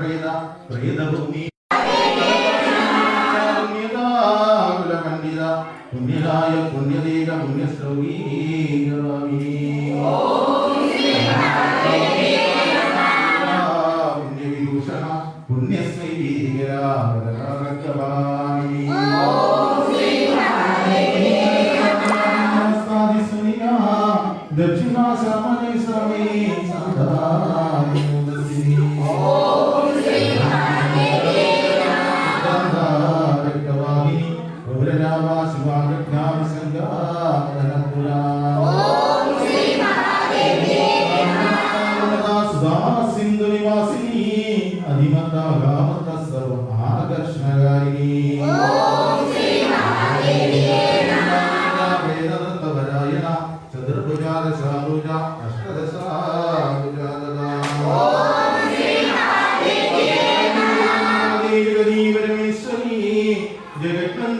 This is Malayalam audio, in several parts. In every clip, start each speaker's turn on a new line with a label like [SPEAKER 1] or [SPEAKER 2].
[SPEAKER 1] പ്രേത പ്രേതഭൂമി പുണ്യരായ പുണ്യതീര പുണ്യശ്രൗരീ പുണ്യവിഭൂഷണ പുണ്യസ്മൈ വീരാ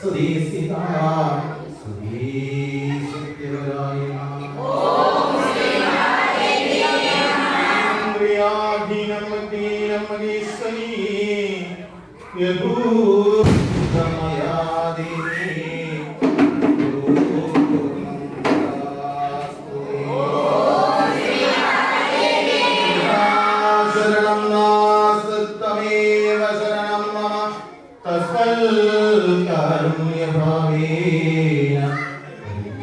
[SPEAKER 1] 是的是的是的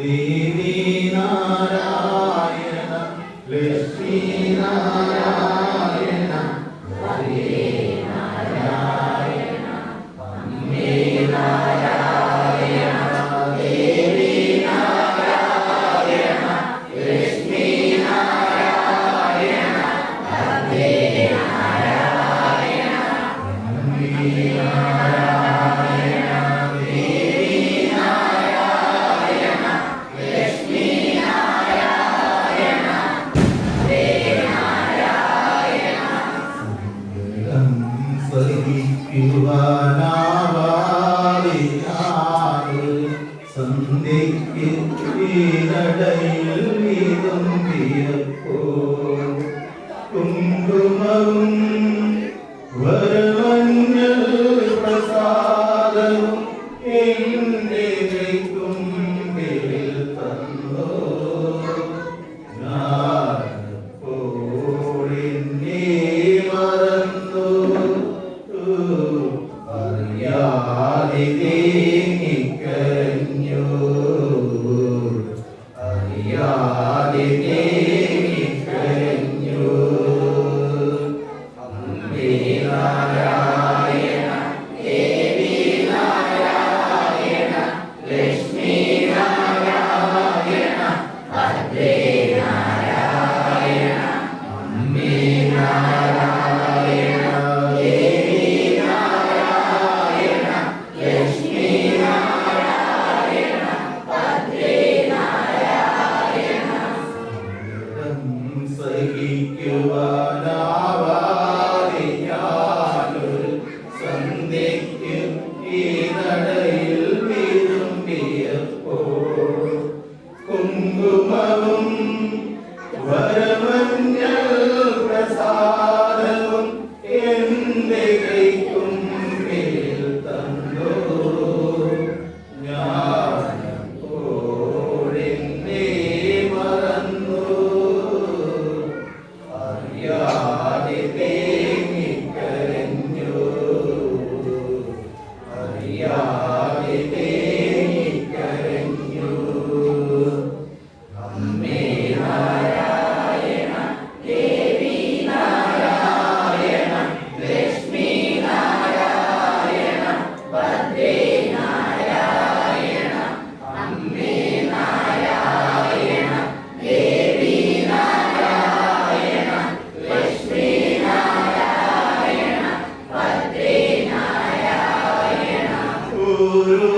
[SPEAKER 1] the Tumbiyappu Kundumarum direito.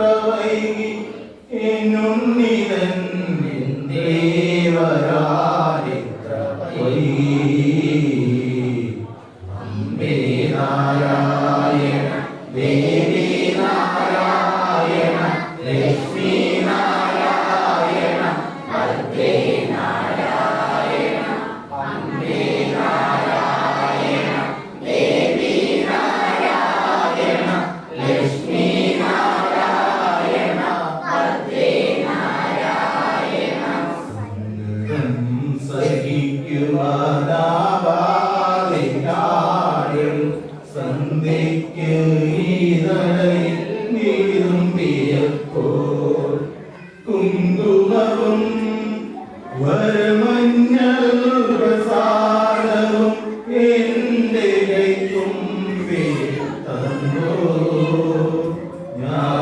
[SPEAKER 1] എത്ര വൈകി എന്നുണ്ണിതൻ ധൂമവും വരുമഞ്ഞൽ പ്രസാദവും എന്റെ കൈക്കും തന്നോ. ഞാൻ